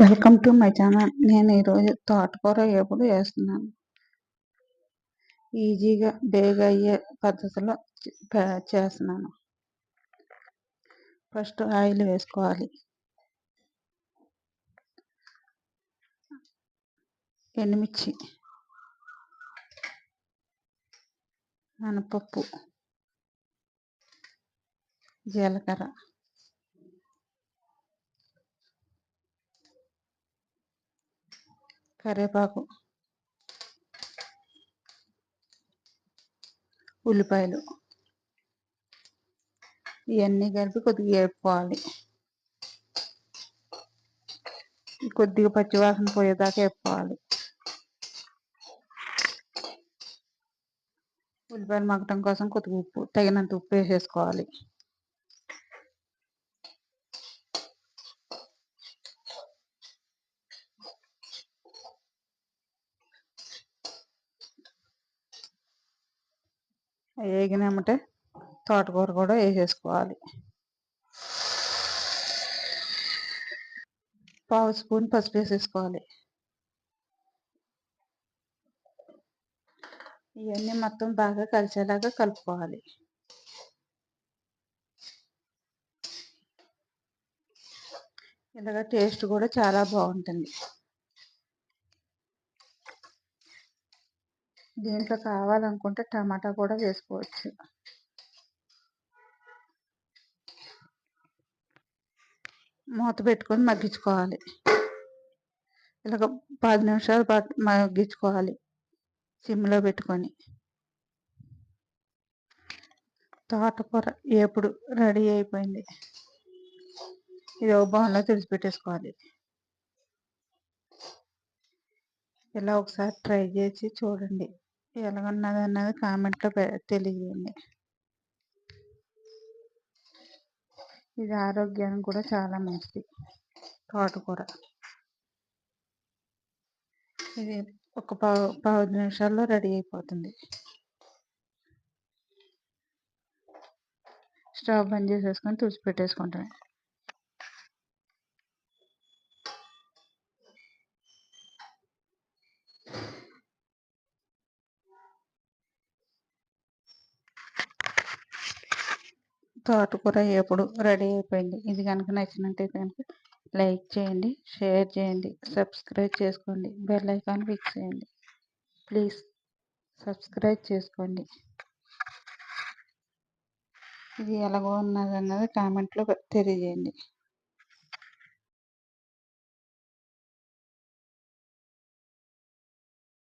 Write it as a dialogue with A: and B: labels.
A: Welcome to my channel నేను ఈరోజు తోటకూర ఎప్పుడు వేస్తున్నాను. ఈజీగా బేగా అయ్యే పద్ధతిలో చేస్తున్నాను. ఫస్ట్ ఆయిల్ వేసుకోవాలి. ఎండుమిర్చి మినపప్పు జీలకర్ర. కరివేపాకు ఉల్లిపాయలు ఇవన్నీ కలిపి కొద్దిగా వేపుకోవాలి. కొద్దిగా పచ్చివాసన పోయేదాకా వేపుకోవాలి. ఉల్లిపాయలు మగ్గటం కోసం కొద్దిగా ఉప్పు తగినంత ఉప్పు వేసేసుకోవాలి. వేగినామంటే తోటకూర కూడా వేసేసుకోవాలి పావు స్పూన్ పసుపు వేసేసుకోవాలి. ఇవన్నీ మొత్తం బాగా కలిసేలాగా కలుపుకోవాలి. ఇలాగ టేస్ట్ కూడా చాలా బాగుంటుంది. దీంట్లో కావాలనుకుంటే టమాటా కూడా వేసుకోవచ్చు. మూత పెట్టుకొని మగ్గించుకోవాలి. ఇలాగ పది నిమిషాలు పాటు మగ్గించుకోవాలి. సిమ్లో పెట్టుకొని. తోటకూర ఎప్పుడు రెడీ అయిపోయింది. ఇది ఒక బౌన్లో తెలిసిపెట్టేసుకోవాలి ఇలా ఒకసారి ట్రై చేసి చూడండి. ఎలాగున్నది అన్నది కామెంట్లో తెలియజేయండి ఇది ఆరోగ్యానికి కూడా చాలా మంచిది. తోటకూర. ఇది ఒక పావు పావు నిమిషాల్లో రెడీ అయిపోతుంది. స్టవ్ బంద్ చేసేసుకొని తుడిచి పెట్టేసుకుంటాను తోటకూర ఎప్పుడు రెడీ అయిపోయింది. ఇది కనుక నచ్చినట్టే కనుక లైక్ చేయండి షేర్ చేయండి సబ్స్క్రైబ్ చేసుకోండి బెల్ ఐకాన్ క్లిక్ చేయండి. ప్లీజ్ సబ్స్క్రైబ్ చేసుకోండి. ఇది ఎలాగో ఉన్నది అన్నది కామెంట్లో తెలియజేయండి.